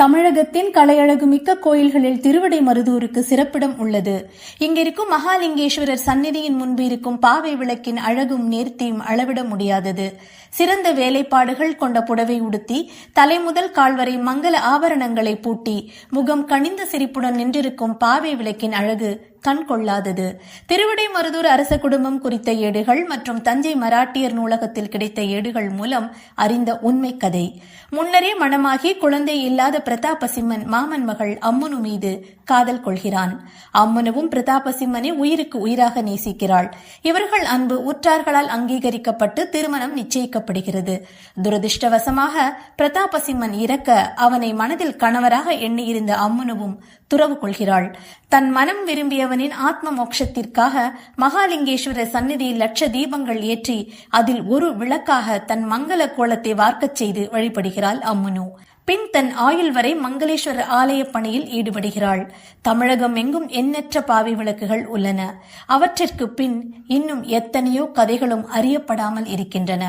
தமிழகத்தின் கலையழகு மிக்க கோயில்களில் திருவிடை மருதூருக்கு சிறப்பிடம் உள்ளது. இங்கிருக்கும் மகாலிங்கேஸ்வரர் சந்நிதியின் முன்பு இருக்கும் பாவை விளக்கின் அழகும் நேர்த்தியும் அளவிட முடியாதது. சிறந்த வேலைப்பாடுகள் கொண்ட புடவை உடுத்தி தலைமுதல் கால்வரை மங்கள ஆபரணங்களை பூட்டி முகம் கனிந்த சிரிப்புடன் நின்றிருக்கும் பாவை விளக்கின் அழகு கண் கொள்ளாதது. திருவிடை மருதூர் அரச குடும்பம் குறித்த ஏடுகள் மற்றும் தஞ்சை மராட்டியர் நூலகத்தில் கிடைத்த ஏடுகள் மூலம் அறிந்த உண்மை கதை. முன்னரே மணமாகி குழந்தை இல்லாத பிரதாபசிம்மன் மாமன் மகள் அம்முனு மீது காதல் கொள்கிறான். அம்முனுவும் பிரதாபசிம்மனை உயிருக்கு உயிராக நேசிக்கிறாள். இவர்கள் அன்பு உற்றார்களால் அங்கீகரிக்கப்பட்டு திருமணம் நிச்சயிக்கப்படுகிறது. துரதிருஷ்டவசமாக பிரதாபசிம்மன் இறக்க அவனை மனதில் கணவராக எண்ணியிருந்த அம்முனுவும் துறவு கொள்கிறாள். தன் மனம் விரும்பியவனின் ஆத்ம மோட்சத்திற்காக மகாலிங்கேஸ்வர சந்நிதியில் லட்ச தீபங்கள் ஏற்றி அதில் ஒரு விளக்காக தன் மங்கள கோலத்தை வார்க்கச் செய்து வழிபடுகிறாள் அம்முனு. பின் தன் ஆயுள் வரை மங்களேஸ்வர ஆலய பணியில் ஈடுபடுகிறாள். தமிழகம் எங்கும் எண்ணற்ற பாவி விளக்குகள் உள்ளன. அவற்றிற்கு பின் இன்னும் எத்தனையோ கதைகளும் அறியப்படாமல் இருக்கின்றன.